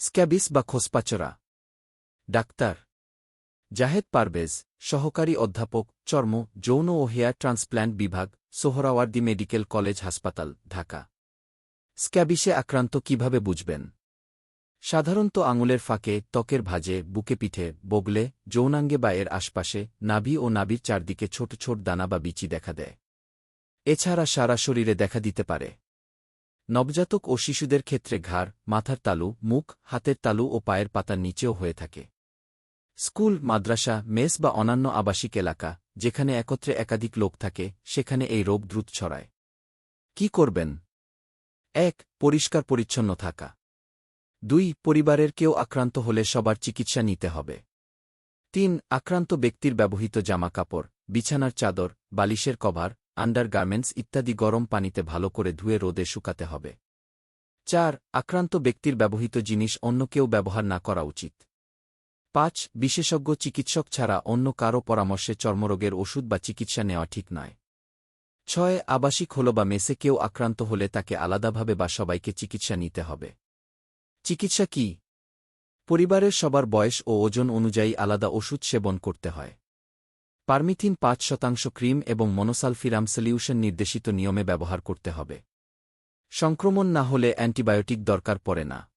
Scabies বা খোসপাচরা doctor. Zahed Parvez, সহকারী অধ্যাপক, চর্ম, যৌন ও হেয়ার ট্রান্সপ্ল্যান্ট বিভাগ, সোহরাওয়ার্দী মেডিকেল কলেজ হাসপাতাল, ঢাকা। স্ক্যাবিসে আক্রান্ত কীভাবে বুঝবেন? সাধারণত আঙুলের ফাঁকে, ত্বকের ভাজে, বুকে পিঠে, বগলে, যৌনাঙ্গে বা এর আশপাশে, নাভি ও নাভির চারদিকে ছোট ছোট দানা বা বিচি দেখা দেয়। এছাড়া সারা শরীরে দেখা দিতে পারে। নবজাতক ও শিশুদের ক্ষেত্রে ঘাড়, মাথার তালু, মুখ, হাতের তালু ও পায়ের পাতার নিচেও হয়ে থাকে। স্কুল, মাদ্রাসা, মেস বা অন্যান্য আবাসিক এলাকা, যেখানে একত্রে একাধিক লোক থাকে, সেখানে এই রোগ দ্রুত ছড়ায়। কি করবেন? এক, পরিষ্কার পরিচ্ছন্ন থাকা। দুই, পরিবারের কেউ আক্রান্ত হলে সবার চিকিৎসা নিতে হবে। তিন, আক্রান্ত ব্যক্তির ব্যবহৃত জামাকাপড়, বিছানার চাদর, বালিশের কভার আন্ডারগার্মেন্টস ইত্যাদি গরম পানিতে ভালো করে ধুয়ে রোদে শুকাতে হবে। চার, আক্রান্ত ব্যক্তির ব্যবহৃত জিনিস অন্য কেউ ব্যবহার না করা উচিত। পাঁচ, বিশেষজ্ঞ চিকিৎসক ছাড়া অন্য কারও পরামর্শে চর্মরোগের ওষুধ বা চিকিৎসা নেওয়া ঠিক নয়। ছয়, আবাসিক হল বা মেসে কেউ আক্রান্ত হলে তাকে আলাদাভাবে বা সবাইকে চিকিৎসা নিতে হবে। চিকিৎসা কি? পরিবারের সবার বয়স ও ওজন অনুযায়ী আলাদা ওষুধ সেবন করতে হয়। পারমিথিন পাঁচ শতাংশ ক্রিম এবং মনোসালফিরাম সলিউশন নির্দেশিত নিয়মে ব্যবহার করতে হবে। সংক্রমণ না হলে অ্যান্টিবায়োটিক দরকার পড়ে না।